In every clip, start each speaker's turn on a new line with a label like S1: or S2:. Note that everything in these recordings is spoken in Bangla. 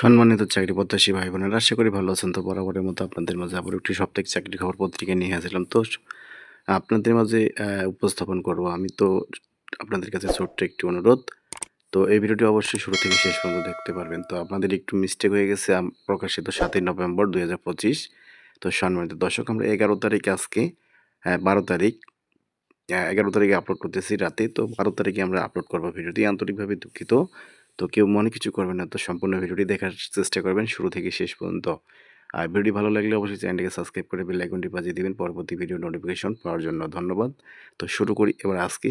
S1: সম্মানিত চাকরি প্রত্যাশী ভাই বোনেরা, আশা করি ভালো আছেন। তো বরাবরের মতো আপনাদের মাঝে আবার একটি সাপ্তাহিক চাকরি খবর পত্রিকা নিয়ে আসলাম তো আপনাদের মাঝে উপস্থাপন করব আমি। তো আপনাদের কাছে ছোট্ট একটি অনুরোধ। তো এই ভিডিওটি অবশ্যই শুরু থেকে শেষ পর্যন্ত দেখতে পারবেন। তো আপনাদের একটু মিস্টেক হয়ে গেছে প্রকাশিত সাতই নভেম্বর দুই হাজার পঁচিশ। তো সম্মানিত দর্শক, আমরা এগারো তারিখ আজকে বারো তারিখ এগারো তারিখে আপলোড করতেছি রাতে। তো বারো তারিখে আমরা আপলোড করব ভিডিওটি। আন্তরিকভাবে দুঃখিত। তো কেউ মনে কিছু করবেন না। তো সম্পূর্ণ ভিডিওটি দেখার চেষ্টা করবেন শুরু থেকে শেষ পর্যন্ত। আর ভিডিওটি ভালো লাগলে অবশ্যই চ্যানেলটিকে সাবস্ক্রাইব করে বেল আইকনটি বাজিয়ে দিবেন পরবর্তী ভিডিও নোটিফিকেশন পাওয়ার জন্য ধন্যবাদ। তো শুরু করি এবার আজকে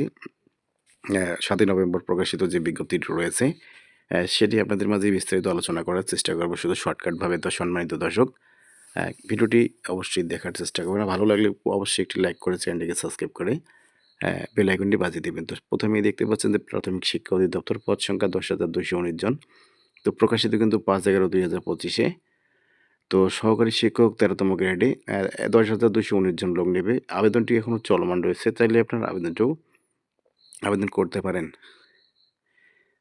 S1: সাতই নভেম্বর প্রকাশিত যে বিজ্ঞপ্তিটি রয়েছে সেটি আপনাদের মাঝে বিস্তারিত আলোচনা করার চেষ্টা করব শুধু শর্টকাটভাবে। তো সম্মানিত দর্শক ভিডিওটি অবশ্যই দেখার চেষ্টা করবেন। ভালো লাগলে অবশ্যই একটি লাইক করে চ্যানেলটিকে সাবস্ক্রাইব করে বেল আইকনটি বাজিয়ে দেবেন। তো প্রথমেই দেখতে পাচ্ছেন যে প্রাথমিক শিক্ষা অধিদপ্তর পদ সংখ্যা দশ হাজার দুইশো উনিশ জন। তো প্রকাশিত কিন্তু পাঁচ এগারো দুই হাজার পঁচিশে। তো সহকারী শিক্ষক তেরোতম গ্রেডে দশ হাজার দুশো উনিশ জন লোক নেবে। আবেদনটি এখনও চলমান রয়েছে। চাইলে আপনার আবেদনটাও, আবেদন করতে পারেন।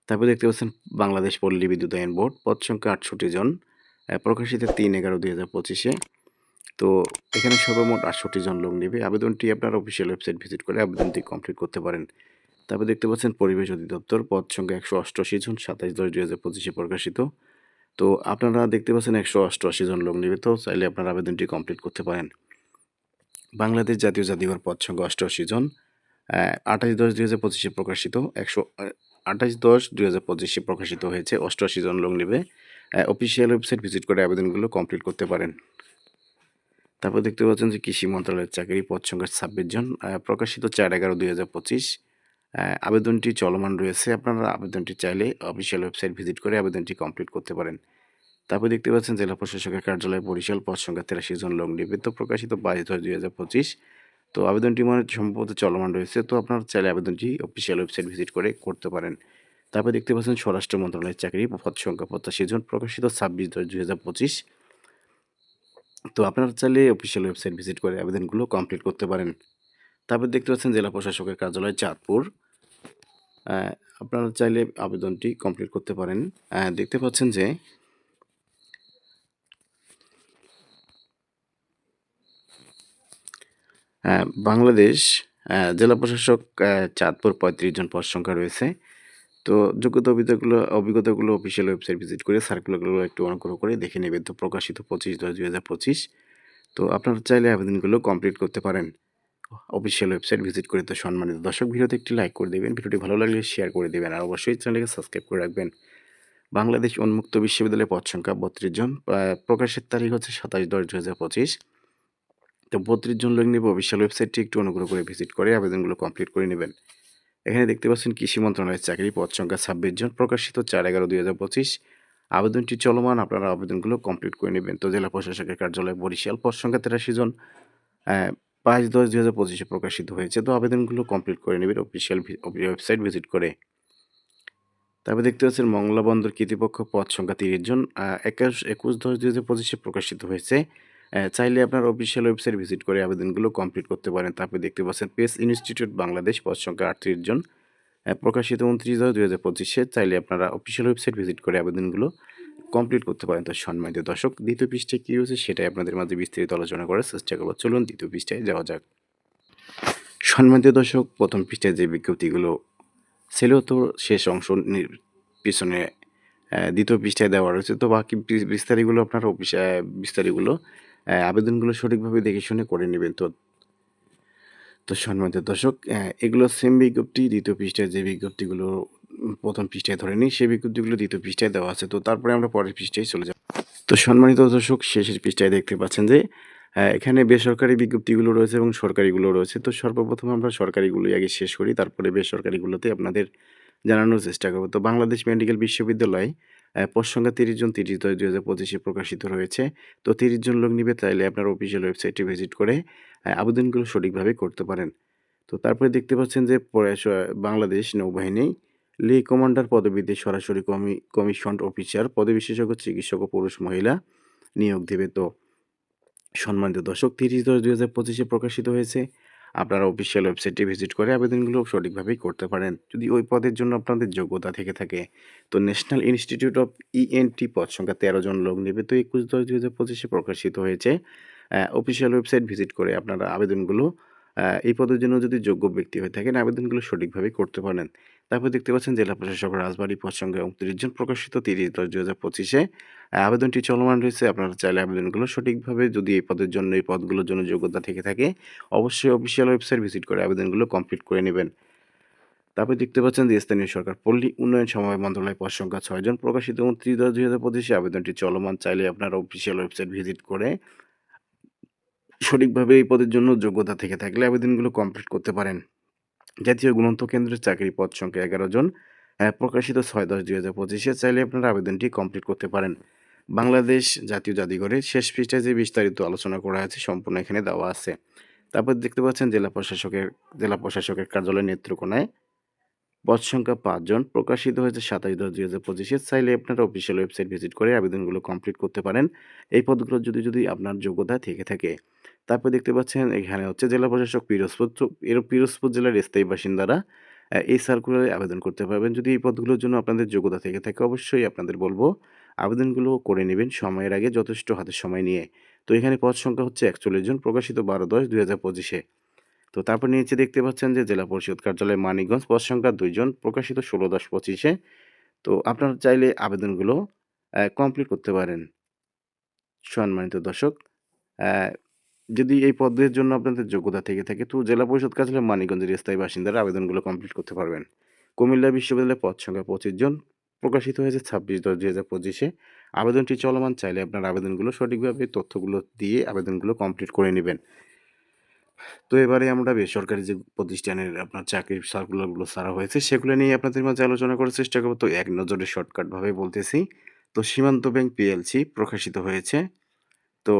S1: তারপর দেখতে পাচ্ছেন বাংলাদেশ পল্লী বিদ্যুৎ আইন বোর্ড, পদ সংখ্যা আটষট্টি জন প্রকাশিত তিন এগারো দুই হাজার পঁচিশে। তো এখানে সর্বমোট আটষট্টি জন লোক নেবে। আবেদনটি আপনার অফিসিয়াল ওয়েবসাইট ভিজিট করে আবেদনটি কমপ্লিট করতে পারেন। তারপর দেখতে পাচ্ছেন পরিবেশ অধিদপ্তর, পদ সংখ্যা একশো অষ্টআশি জন সাতাইশ দশ দুই হাজার পঁচিশে প্রকাশিত। তো আপনারা দেখতে পাচ্ছেন একশো অষ্টআশি জন লোক নেবে, তো চাইলে আপনার আবেদনটি কমপ্লিট করতে পারেন। বাংলাদেশ জাতীয় জাদুঘর পদ সংখ্যা অষ্টআশি জন আঠাশ দশ দুই হাজার পঁচিশে প্রকাশিত, একশো আঠাশ দশ দুই হাজার পঁচিশে প্রকাশিত হয়েছে, অষ্টআশি জন লোক নেবে। অফিসিয়াল ওয়েবসাইট ভিজিট করে আবেদনগুলো কমপ্লিট করতে পারেন। তারপর দেখতে পাচ্ছেন যে কৃষি মন্ত্রণালয়ের চাকরি পদ সংখ্যা ছাব্বিশ জন প্রকাশিত চার এগারো দুই হাজার পঁচিশ। আবেদনটি চলমান রয়েছে। আপনারা আবেদনটি চাইলে অফিসিয়াল ওয়েবসাইট ভিজিট করে আবেদনটি কমপ্লিট করতে পারেন। তারপর দেখতে পাচ্ছেন জেলা প্রশাসকের কার্যালয় বরিশাল পদ সংখ্যা তেরাশি জন লোক নেবে তো প্রকাশিত বাইশ দশ দুই হাজার পঁচিশ। তো আবেদনটি মানে সম্ভবত চলমান রয়েছে। তো আপনারা চাইলে আবেদনটি অফিসিয়াল ওয়েবসাইট ভিজিট করে করতে পারেন। তারপর দেখতে পাচ্ছেন স্বরাষ্ট্র মন্ত্রণালয়ের চাকরি পদ সংখ্যা পঁচাশি জন, প্রকাশিত ছাব্বিশ দশ দুই হাজার পঁচিশ। তো আপনারা চাইলে অফিসিয়াল ওয়েবসাইট ভিজিট করে আবেদনগুলো কমপ্লিট করতে পারেন। তারপর দেখতে পাচ্ছেন জেলা প্রশাসকের কার্যালয় চাঁদপুর। আপনারা চাইলে আবেদনটি কমপ্লিট করতে পারেন। দেখতে পাচ্ছেন যে বাংলাদেশ জেলা প্রশাসক চাঁদপুর পঁয়ত্রিশ জন পদ সংখ্যা রয়েছে। তো যোগ্যতা অভিজ্ঞতাগুলো অভিজ্ঞতাগুলো অফিসিয়াল ওয়েবসাইট ভিজিট করে সার্কুলারগুলো একটু অনুগ্রহ করে দেখে নেবেন। তো প্রকাশিত পঁচিশ দশ দুই হাজার পঁচিশ। তো আপনারা চাইলে আবেদনগুলো কমপ্লিট করতে পারেন। অফিসিয়াল ওয়েবসাইট ভিজিট করে তো সম্মানিত দর্শক, ভিডিওতে একটি লাইক করে দেবেন। ভিডিওটি ভালো লাগলে শেয়ার করে দেবেন। আর অবশ্যই চ্যানেলকে সাবস্ক্রাইব করে রাখবেন। বাংলাদেশ উন্মুক্ত বিশ্ববিদ্যালয়ের পদ সংখ্যা বত্রিশ জন। প্রকাশের তারিখ হচ্ছে সাতাশ দশ দু হাজার পঁচিশ। তো বত্রিশ জন লোক নেবে অফিসিয়াল ওয়েবসাইটটি একটু অনুগ্রহ করে ভিজিট করে আবেদনগুলো কমপ্লিট করে নেবেন। এখানে দেখতে পাচ্ছেন কৃষি মন্ত্রণালয়ের চাকরি পদ সংখ্যা ছাব্বিশ জন, প্রকাশিত চার এগারো দুই হাজার পঁচিশ। আবেদনটি চলমান, আপনারা আবেদনগুলো কমপ্লিট করে নেবেন। তো জেলা প্রশাসকের কার্যালয় বরিশাল, পদ সংখ্যা তেরাশি জন পাঁচ দশ দুই হাজার পঁচিশে প্রকাশিত হয়েছে। তো আবেদনগুলো কমপ্লিট করে নেবেন অফিসিয়াল ওয়েবসাইট ভিজিট করে। তারপরে দেখতে পাচ্ছেন মংলা বন্দর কর্তৃপক্ষ পদ সংখ্যা তিরিশ জন একুশ একুশ দশ দুই হাজার পঁচিশে প্রকাশিত হয়েছে। চাইলে আপনার অফিসিয়াল ওয়েবসাইট ভিজিট করে আবেদনগুলো কমপ্লিট করতে পারেন। তারপরে দেখতে পাচ্ছেন পেস ইনস্টিটিউট বাংলাদেশ পদ সংখ্যা আটত্রিশ জন। প্রকাশিত উনত্রিশ দশ দুই হাজার পঁচিশে চাইলে আপনারা অফিসিয়াল ওয়েবসাইট ভিজিট করে আবেদনগুলো কমপ্লিট করতে পারেন। তো সম্মানিত দর্শক দ্বিতীয় পৃষ্ঠায় কী হয়েছে সেটাই আপনাদের মাঝে বিস্তারিত আলোচনা করার চেষ্টা করব। চলুন দ্বিতীয় পৃষ্ঠায় যাওয়া যাক। সম্মানিত দর্শক প্রথম পৃষ্ঠায় যে বিজ্ঞপ্তিগুলো ছিল তো শেষ অংশ পিছনে দ্বিতীয় পৃষ্ঠায় দেওয়া রয়েছে। তো বাকি বিস্তারিগুলো আপনার অফিসে বিস্তারিতগুলো আহ, আবেদনগুলো সঠিকভাবে দেখে শুনে করে নেবেন। তো তো সম্মানিত দর্শক এগুলো সেম বিজ্ঞপ্তি, দ্বিতীয় পৃষ্ঠায় যে বিজ্ঞপ্তিগুলো প্রথম পৃষ্ঠায় ধরে নিই, সেই বিজ্ঞপ্তিগুলো দ্বিতীয় পৃষ্ঠায় দেওয়া আছে। তো তারপরে আমরা পরের পৃষ্ঠায় চলে যাব। তো সম্মানিত দর্শক, শেষের পৃষ্ঠায় দেখতে পাচ্ছেন যে এখানে বেসরকারি বিজ্ঞপ্তিগুলো রয়েছে এবং সরকারিগুলো রয়েছে। তো সর্বপ্রথম আমরা সরকারিগুলোই আগে শেষ করি, তারপরে বেসরকারিগুলোতে আপনাদের জানানোর চেষ্টা করব। তো বাংলাদেশ মেডিকেল বিশ্ববিদ্যালয় সংখ্যা তিরিশ জন, তিরিশ দশ দুই হাজার পঁচিশে প্রকাশিত রয়েছে তো তিরিশ জন লোক নিবে, তাইলে আপনার অফিসিয়াল ওয়েবসাইটে ভিজিট করে আবেদনগুলো সঠিকভাবে করতে পারেন। তো তারপরে দেখতে পাচ্ছেন যে বাংলাদেশ নৌবাহিনী, লে কমান্ডার পদবীতে সরাসরি কমি, কমিশন অফিসার পদে বিশেষজ্ঞ চিকিৎসক ও পুরুষ মহিলা নিয়োগ দেবে। তো সম্মানিত দর্শক, তিরিশ দশ দুই হাজার পঁচিশে প্রকাশিত হয়েছে। আপনারা অফিসিয়াল ওয়েবসাইটে ভিজিট করে আবেদনগুলো সঠিকভাবেই করতে পারেন। যদি ওই পদের জন্য আপনাদের যোগ্যতা থেকে থাকে, তো ন্যাশনাল ইনস্টিটিউট অফ ইএনটি পদ সংখ্যা তেরো জন লোক নেবে। তো একুশ দশ দুই হাজার পঁচিশে প্রকাশিত হয়েছে। অফিসিয়াল ওয়েবসাইট ভিজিট করে আপনারা আবেদনগুলো এই পদের জন্য যদি যোগ্য ব্যক্তি হয়ে থাকেন, আবেদনগুলো সঠিকভাবে করতে পারেন। তারপর দেখতে পাচ্ছেন, জেলা প্রশাসক রাজবাড়ী পদ সংখ্যা উনত্রিশ জন প্রকাশিত, তিরিশ দশ দুই হাজার পঁচিশে। আবেদনটি চলমান রয়েছে। আপনারা চাইলে আবেদনগুলো সঠিকভাবে যদি এই পদের জন্য, এই পদগুলোর জন্য যোগ্যতা থেকে থাকে, অবশ্যই অফিসিয়াল ওয়েবসাইট ভিজিট করে আবেদনগুলো কমপ্লিট করে নেবেন। তারপর দেখতে পাচ্ছেন যে স্থানীয় সরকার পল্লী উন্নয়ন সমবায় মন্ত্রণালয় পদ সংখ্যা ছয়জন প্রকাশিত উনত্রিশ দশ দুই হাজার পঁচিশে আবেদনটি চলমান। চাইলে আপনারা অফিসিয়াল ওয়েবসাইট ভিজিট করে সঠিকভাবে এই পদের জন্য যোগ্যতা থেকে থাকলে আবেদনগুলো কমপ্লিট করতে পারেন। জাতীয় গুণন্ত কেন্দ্রের চাকরি পদ সংখ্যা এগারো জন প্রকাশিত ছয় দশ দুই হাজার পঁচিশে চাইলে আপনারা আবেদনটি কমপ্লিট করতে পারেন। বাংলাদেশ জাতীয় জাদুঘরের শেষ পৃষ্ঠায় যে বিস্তারিত আলোচনা করা আছে সম্পূর্ণ এখানে দেওয়া আছে। তারপর দেখতে পাচ্ছেন জেলা প্রশাসকের জেলা প্রশাসকের কার্যালয় নেত্রকোনায় পদ সংখ্যা পাঁচজন প্রকাশিত হয়েছে সাতাশ দশ দুই হাজার পঁচিশে চাইলে আপনারা অফিসিয়াল ওয়েবসাইট ভিজিট করে আবেদনগুলো কমপ্লিট করতে পারেন। এই পদগুলো যদি যদি আপনার যোগ্যতা থেকে থাকে। তারপর দেখতে পাচ্ছেন এখানে হচ্ছে জেলা প্রশাসক পিরোজপুর এর পিরোজপুর জেলার স্থায়ী বাসিন্দারা এই সার্কুলারে আবেদন করতে পারবেন। যদি এই পদগুলোর জন্য আপনাদের যোগ্যতা থেকে থাকে, অবশ্যই আপনাদের বলব আবেদনগুলো করে নেবেন সময়ের আগে যথেষ্ট হাতে সময় নিয়ে। তো এখানে পদ সংখ্যা হচ্ছে একচল্লিশ জন, প্রকাশিত বারো দশ দুই হাজার পঁচিশে। তো তারপর নিচে দেখতে পাচ্ছেন যে জেলা পরিষদ কার্যালয় মানিকগঞ্জ পদ সংখ্যা দুইজন প্রকাশিত ষোলো দশ পঁচিশে। তো আপনারা চাইলে আবেদনগুলো কমপ্লিট করতে পারেন। সম্মানিত দর্শক যদি এই পদের জন্য আপনাদের যোগ্যতা থেকে থাকে, তো জেলা পরিষদ কার্যালয় মানিকগঞ্জের স্থায়ী বাসিন্দারা আবেদনগুলো কমপ্লিট করতে পারবেন। কুমিল্লা বিশ্ববিদ্যালয়ের পদ সংখ্যা পঁচিশ জন প্রকাশিত হয়েছে ছাব্বিশ দশ দুই হাজার পঁচিশে। আবেদনটি চলমান, চাইলে আপনার আবেদনগুলো সঠিকভাবে তথ্যগুলো দিয়ে আবেদনগুলো কমপ্লিট করে নেবেন। তো এবারে আমরা বেসরকারি যে প্রতিষ্ঠানের আপনার চাকরির সার্কুলারগুলো ছাড়া হয়েছে, সেগুলো নিয়ে আপনাদের মাঝে আলোচনা করার চেষ্টা করব। তো এক নজরে শর্টকাটভাবে বলতেছি, তো সীমান্ত ব্যাংক পিএলসি প্রকাশিত হয়েছে। তো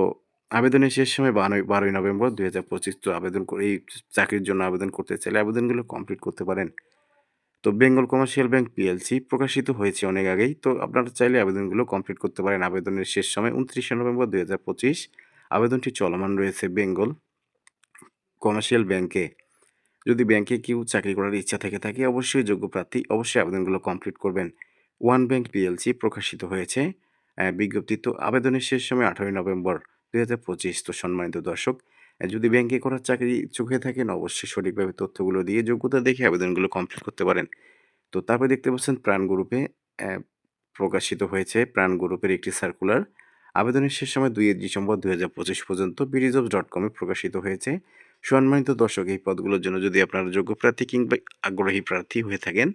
S1: আবেদনের শেষ সময় বারোই বারোই নভেম্বর দুই হাজার পঁচিশ, তো আবেদন করে, এই চাকরির জন্য আবেদন করতে চাইলে আবেদনগুলো কমপ্লিট করতে পারেন। তো বেঙ্গল কমার্শিয়াল ব্যাংক পিএলসি প্রকাশিত হয়েছে অনেক আগেই। তো আপনারা চাইলে আবেদনগুলো কমপ্লিট করতে পারেন। আবেদনের শেষ সময় উনত্রিশে নভেম্বর দুই হাজার পঁচিশ আবেদনটি চলমান রয়েছে বেঙ্গল কমার্শিয়াল ব্যাংকে যদি ব্যাংকে কেউ চাকরি করার ইচ্ছা থেকে থাকে, অবশ্যই যোগ্য প্রার্থী অবশ্যই আবেদনগুলো কমপ্লিট করবেন। ওয়ান ব্যাংক পিএলসি প্রকাশিত হয়েছে। বিজ্ঞপ্তি, তো আবেদনের শেষ সময় আঠারোই নভেম্বর দুই হাজার পঁচিশ। তো সম্মানিত দর্শক যদি ব্যাংকে করার চাকরি চোখে থাকেন অবশ্যই সঠিকভাবে তথ্যগুলো দিয়ে যোগ্যতা দেখে আবেদনগুলো কমপ্লিট করতে পারেন। তো তারপরে দেখতে পাচ্ছেন প্রাণ গ্রুপে প্রকাশিত হয়েছে প্রাণ গ্রুপের একটি সার্কুলার আবেদনের শেষ সময় দুই ডিসেম্বর দুই হাজার পঁচিশ পর্যন্ত বিরিজব ডট কমে প্রকাশিত হয়েছে। সম্মানিত দর্শক, এই পদগুলোর জন্য যদি আপনারা যোগ্য প্রার্থী কিংবা আগ্রহী প্রার্থী হয়ে থাকেন,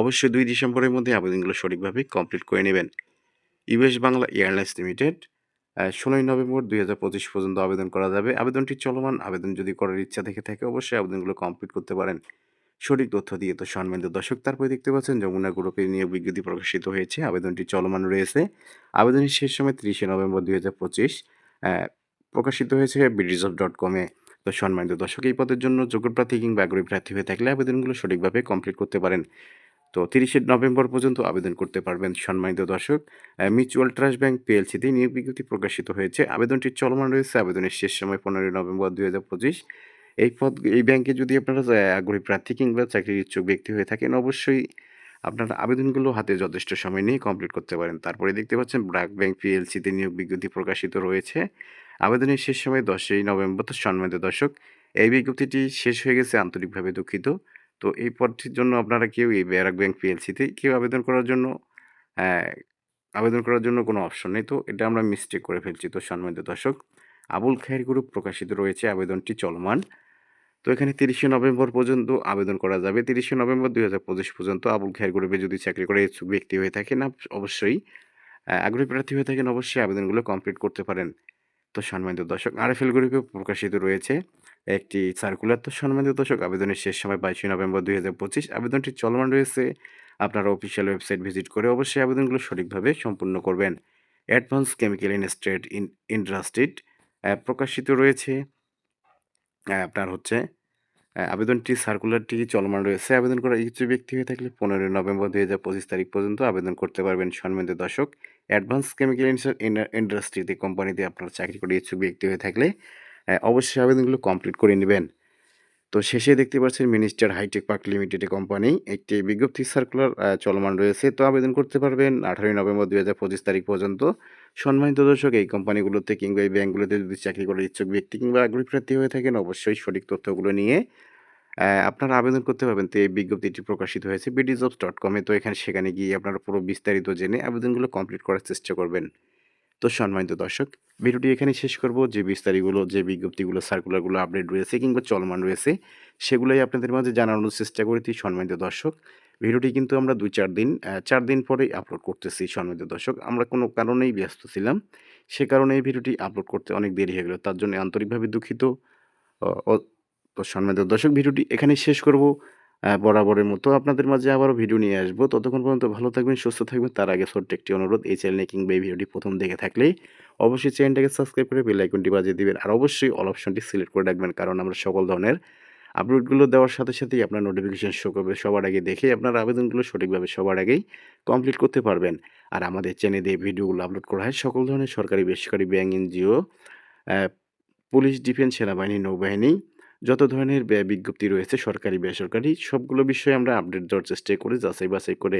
S1: অবশ্যই দুই ডিসেম্বরের মধ্যে আবেদনগুলো সঠিকভাবে কমপ্লিট করে নেবেন। ইউএস বাংলা এয়ারলাইন্স লিমিটেড ষোলোই নভেম্বর দুই হাজার পঁচিশ পর্যন্ত আবেদন করা যাবে। আবেদনটি চলমান। আবেদন যদি করার ইচ্ছা থেকে থাকে, অবশ্যই আবেদনগুলো কমপ্লিট করতে পারেন। সঠিক তথ্য দিয়ে তো সম্মানিত দর্শক, তারপরে দেখতে পাচ্ছেন যমুনা গ্রুপে নিয়োগ বিজ্ঞপ্তি প্রকাশিত হয়েছে। আবেদনটি চলমান রয়েছে। আবেদনের শেষ সময় তিরিশে নভেম্বর দুই হাজার পঁচিশ প্রকাশিত হয়েছে বিডিজব ডট কমে তো সম্মানিত দর্শক, এই পদের জন্য যোগ্য প্রার্থী কিংবা আগ্রহী প্রার্থী হয়ে থাকলে আবেদনগুলো সঠিকভাবে কমপ্লিট করতে পারেন। তো তিরিশে নভেম্বর পর্যন্ত আবেদন করতে পারবেন সম্মানিত দর্শক। মিউচুয়াল ট্রাস্ট ব্যাংক পিএলসিতে নিয়োগ বিজ্ঞপ্তি প্রকাশিত হয়েছে। আবেদনটি চলমান রয়েছে। আবেদনের শেষ সময় পনেরোই নভেম্বর দুই হাজার পঁচিশ। এই পদ, এই ব্যাংকে যদি আপনারা আগ্রহী প্রার্থী কিংবা চাকরির ইচ্ছুক ব্যক্তি হয়ে থাকেন, অবশ্যই আপনার আবেদনগুলো হাতে যথেষ্ট সময় নিয়ে কমপ্লিট করতে পারেন। তারপরে দেখতে পাচ্ছেন ব্র্যাক ব্যাংক পিএলসিতে নিয়োগ বিজ্ঞপ্তি প্রকাশিত রয়েছে। আবেদনের শেষ সময় দশই নভেম্বর তো সম্মানিত দর্শক, এই বিজ্ঞপ্তিটি শেষ হয়ে গেছে আন্তরিকভাবে দুঃখিত। তো এই পদটির জন্য আপনারা কেউ এই ব্র্যাক ব্যাংক পিএলসিতে কেউ আবেদন করার জন্য আবেদন করার জন্য কোনো অপশন নেই। তো এটা আমরা মিস্টেক করে ফেলছি। তো সম্মানিত দর্শক, আবুল খায়ের গ্রুপ প্রকাশিত রয়েছে। আবেদনটি চলমান। তো এখানে তিরিশে নভেম্বর পর্যন্ত আবেদন করা যাবে। তিরিশে নভেম্বর দুই হাজার পঁচিশ পর্যন্ত আবুল খায়ের গ্রুপে যদি চাকরি করে ইচ্ছুক ব্যক্তি হয়ে থাকেন অবশ্যই আগ্রহী প্রার্থী হয়ে থাকেন, অবশ্যই আবেদনগুলো কমপ্লিট করতে পারেন। তো সম্মানিত দর্শক, আরএফএল গ্রুপে প্রকাশিত রয়েছে। একটি সার্কুলার তো সম্মানিত দর্শক, আবেদনের শেষ সময় বাইশে নভেম্বর দুই হাজার পঁচিশ। আবেদনটি চলমান রয়েছে। আপনারা অফিসিয়াল ওয়েবসাইট ভিজিট করে অবশ্যই আবেদনগুলো সঠিকভাবে সম্পূর্ণ করবেন। অ্যাডভান্স কেমিক্যাল ইন ইন্ডাস্ট্রিড প্রকাশিত রয়েছে। আপনার হচ্ছে আবেদনটি সার্কুলারটি চলমান রয়েছে। আবেদন করার ইচ্ছুক ব্যক্তি হয়ে থাকলে পনেরোই নভেম্বর দুই হাজার পঁচিশ তারিখ পর্যন্ত আবেদন করতে পারবেন সম্মানিত দর্শক। অ্যাডভান্স কেমিক্যাল ইন্ডাস্ট্রিতে কোম্পানিতে আপনার চাকরি করে ইচ্ছুক ব্যক্তি হয়ে থাকলে অবশ্যই আবেদনগুলো কমপ্লিট করে নেবেন তো শেষে দেখতে পাচ্ছেন minister hi tech park limited company একটি বিজ্ঞপ্তি সার্কুলার চলমান রয়েছে। তো আবেদন করতে পারবেন ১৮ই নভেম্বর ২০২৫ তারিখ পর্যন্ত। সম্মানিত দর্শক, এই কোম্পানিগুলোতে কিংবা এই ব্যাংকগুলোতে যদি চাকরি করার ইচ্ছুক ব্যক্তি কিংবা আগ্রহী প্রার্থী হয়ে থাকেন, অবশ্যই সঠিক তথ্যগুলো নিয়ে আপনারা আবেদন করতে পারবেন। তো এই বিজ্ঞপ্তিটি প্রকাশিত হয়েছে বিডিজবস.com এ তো এখানে সেখানে গিয়ে আপনারা পুরো বিস্তারিত জেনে আবেদনগুলো কমপ্লিট করার চেষ্টা করবেন। তো সম্মানিত দর্শক, ভিডিওটি এখানেই শেষ করব। যে বিস্তারিতগুলো যে বিজ্ঞপ্তিগুলো সার্কুলারগুলো আপডেট রয়েছে কিংবা চলমান রয়েছে, সেগুলোই আপনাদের মাঝে জানানোর চেষ্টা করেছি সম্মানিত দর্শক। ভিডিওটি কিন্তু আমরা ২-৪ দিন চার দিন পরেই আপলোড করতেছি সম্মানিত দর্শক। আমরা কোনো কারণেই ব্যস্ত ছিলাম। সে কারণে এই ভিডিওটি আপলোড করতে অনেক দেরি হয়ে গেল। তার জন্য আন্তরিকভাবে দুঃখিত। তো সম্মানিত দর্শক, ভিডিওটি এখানেই শেষ করব। বরাবরের মতো আপনাদের মাঝে আবারও ভিডিও নিয়ে আসব। ততক্ষণ পর্যন্ত ভালো থাকবেন, সুস্থ থাকবেন। তার আগে ছোট্ট একটি অনুরোধ এই চ্যানেলে কিংবা এই ভিডিওটি প্রথম দেখে থাকলে অবশ্যই চ্যানেলটাকে সাবস্ক্রাইব করে বেল আইকনটি বাজিয়ে দিবেন। আর অবশ্যই অল অপশনটি সিলেক্ট করে রাখবেন। কারণ আমরা সকল ধরনের আপলোডগুলো দেওয়ার সাথে সাথেই আপনার নোটিফিকেশান শো করবে সবার আগে দেখে আপনার আবেদনগুলো সঠিকভাবে সবার আগেই কমপ্লিট করতে পারবেন। আর আমাদের চ্যানেলে ভিডিওগুলো আপলোড করা হয় সকল ধরনের সরকারি, বেসরকারি ব্যাংক, এনজিও, পুলিশ, ডিফেন্স, সেনাবাহিনী, নৌবাহিনী যত ধরনের ব্যা বিজ্ঞপ্তি রয়েছে সরকারি, বেসরকারি সবগুলো বিষয়ে আমরা আপডেট দেওয়ার চেষ্টা করি যাচাই বাছাই করে।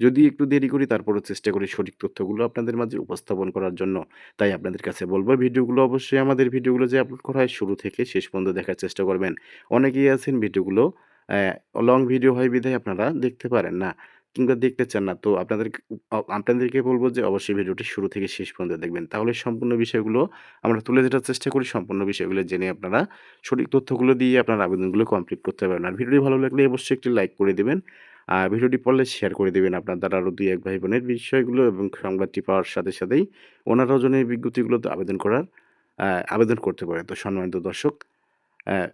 S1: যদি একটু দেরি করি তারপরও চেষ্টা করি সঠিক তথ্যগুলো আপনাদের মাঝে উপস্থাপন করার জন্য। তাই আপনাদের কাছে বলব ভিডিওগুলো অবশ্যই আমাদের ভিডিওগুলো যে আপলোড করা হয় শুরু থেকে শেষ পর্যন্ত দেখার চেষ্টা করবেন। অনেকেই আছেন ভিডিওগুলো লং ভিডিও হয় বিধায় আপনারা দেখতে পারেন না কিংবা দেখতে চান না। তো আপনাদেরকে, অ, আপনাদেরকে বলব যে অবশ্যই ভিডিওটি শুরু থেকে শেষ পর্যন্ত দেখবেন। তাহলে সম্পূর্ণ বিষয়গুলো আমরা তুলে ধরার চেষ্টা করি। সম্পূর্ণ বিষয়গুলো জেনে আপনারা সঠিক তথ্যগুলো দিয়ে আপনার আবেদনগুলো কমপ্লিট করতে পারবেন। আর ভিডিওটি ভালো লাগলে অবশ্যই একটি লাইক করে দেবেন আর ভিডিওটি পড়লে শেয়ার করে দেবেন আপনার দ্বারা আরও ২-১ ভাই বোনের বিষয়গুলো এবং সংবাদটি পাওয়ার সাথে সাথেই ওনারাও এই বিজ্ঞপ্তিগুলোতে আবেদন করার আবেদন করতে পারে তো সম্মানিত দর্শক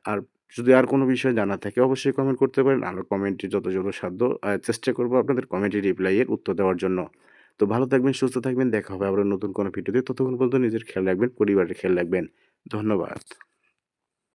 S1: আর যদি আর কোনো বিষয় জানা থাকে অবশ্যই কমেন্ট করতে পারেন। আরও কমেন্টে যত যথাসাধ্য সাধ্য চেষ্টা করব আপনাদের কমেন্টের রিপ্লাইয়ের উত্তর দেওয়ার জন্য। তো ভালো থাকবেন, সুস্থ থাকবেন। দেখা হবে আবার নতুন কোনো ভিডিওতে। ততক্ষণ পর্যন্ত নিজের খেয়াল রাখবেন, পরিবারের খেয়াল রাখবেন। ধন্যবাদ।